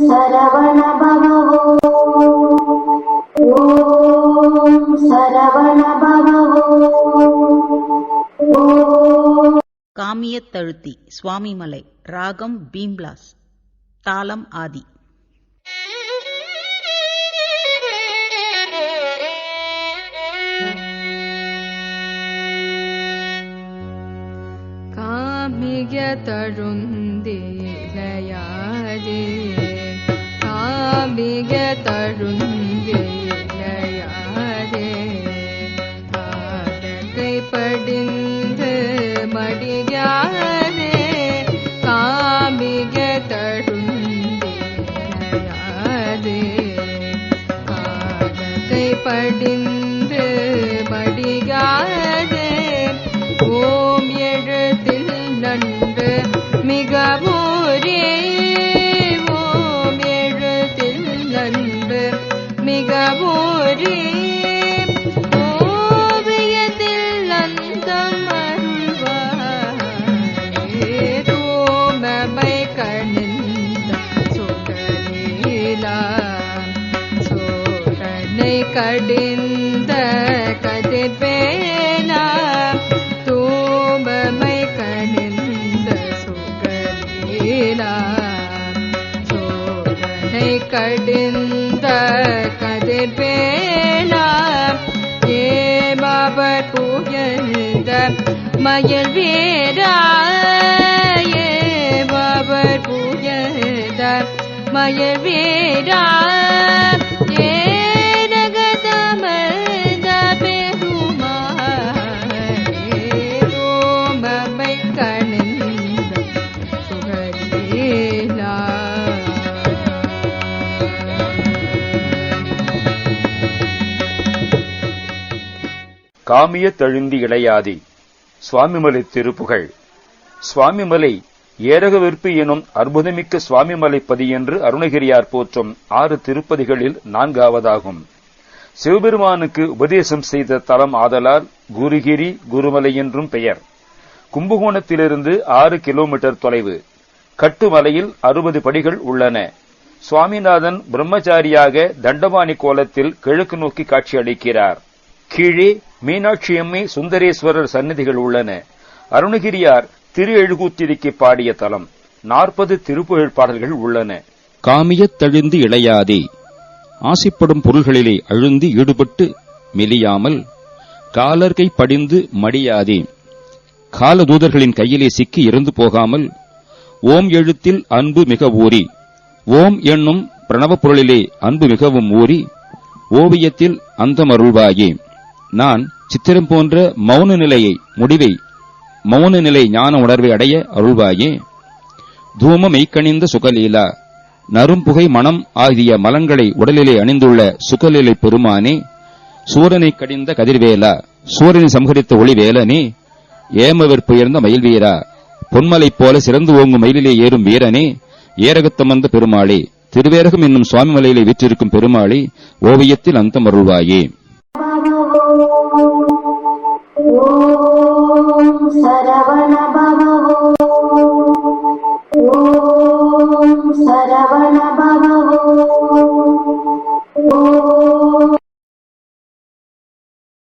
சரவண பவோ ஓம் சரவண பவோ காமியத்தழுத்தி சுவாமிமலை ராகம் பீம்லாஸ் தாளம் ஆதி. காமிக தழுந்திலையாதே காமிக தழுந்திலையாதே காதகை படிந்து மடியாதே காமிக தழுந்திலையாதே காதகை படிந்து மிக ஓவியத்தில் அந்தம் அருள்வாரே கணிந்த சுடலீலா சோழனை கடிந்த கதிர்வேலா தூமமை கணிந்த சுகலீலா சோழனை கடிந்த கதிர்வேலா ஏமாவர் புகழ்ந்த மயில் வீரா. ஏமாவர் புகழ்ந்த மயில் வீரா. காமிய தழுந்தி இளையாதி சுவாமிமலை திருப்புகழ் சுவாமிமலை ஏரகவிற்பு எனும் அற்புதமிக்க சுவாமிமலை பதி என்று அருணகிரியார் போற்றும் ஆறு திருப்பதிகளில் நான்காவதாகும். சிவபெருமானுக்கு உபதேசம் செய்த தலம் ஆதலால் குருகிரி குருமலை என்றும் பெயர். கும்பகோணத்திலிருந்து ஆறு கிலோமீட்டர் தொலைவு. கட்டுமலையில் அறுபது படிகள் உள்ளன. சுவாமிநாதன் பிரம்மச்சாரியாக தண்டபாணி கோலத்தில் கிழக்கு நோக்கி காட்சியளிக்கிறார். கீழே மீனாட்சியம்மை சுந்தரேஸ்வரர் சன்னதிகள் உள்ளன. அருணகிரியார் திரு எழுகூத்திரிக்கு பாடிய தலம். நாற்பது திருப்புகழ் பாடல்கள் உள்ளன. காமியத் தழுந்து இளையாதே. ஆசைப்படும் பொருள்களிலே அழுந்து ஈடுபட்டு மெலியாமல் காலர்கை படிந்து மடியாதே. காலதூதர்களின் கையிலே சிக்கி இறந்து போகாமல் ஓம் எழுத்தில் அன்பு மிக ஊறி. ஓம் என்னும் பிரணவப் பொருளிலே அன்பு மிகவும் ஊறி. ஓவியத்தில் அந்தமருள்வாயே. நான் சித்திரம் போன்ற மௌன நிலையை முடிவை மௌன நிலை ஞான உணர்வை அடைய அருள்வாயே. தூம மெய்க்கணிந்த சுகலீலா நறும்புகை மனம் ஆகிய மலங்களை உடலிலே அணிந்துள்ள சுகலீலை பெருமானே சூரனை கடிந்த கதிர்வேலா சூரனை சம்ஹரித்த ஒளிவேலனே ஏமவிற்புயர்ந்த மயில்வீரா பொன்மலை போல சிறந்து ஓங்கும் மயிலிலே ஏறும் வீரனே ஏரகத்தமர்ந்த பெருமாளே திருவேரகம் என்னும் சுவாமி மலையிலே வீற்றிருக்கும் பெருமாளே ஓவியத்தில் அந்தமருள்வாயே. சரவணபவ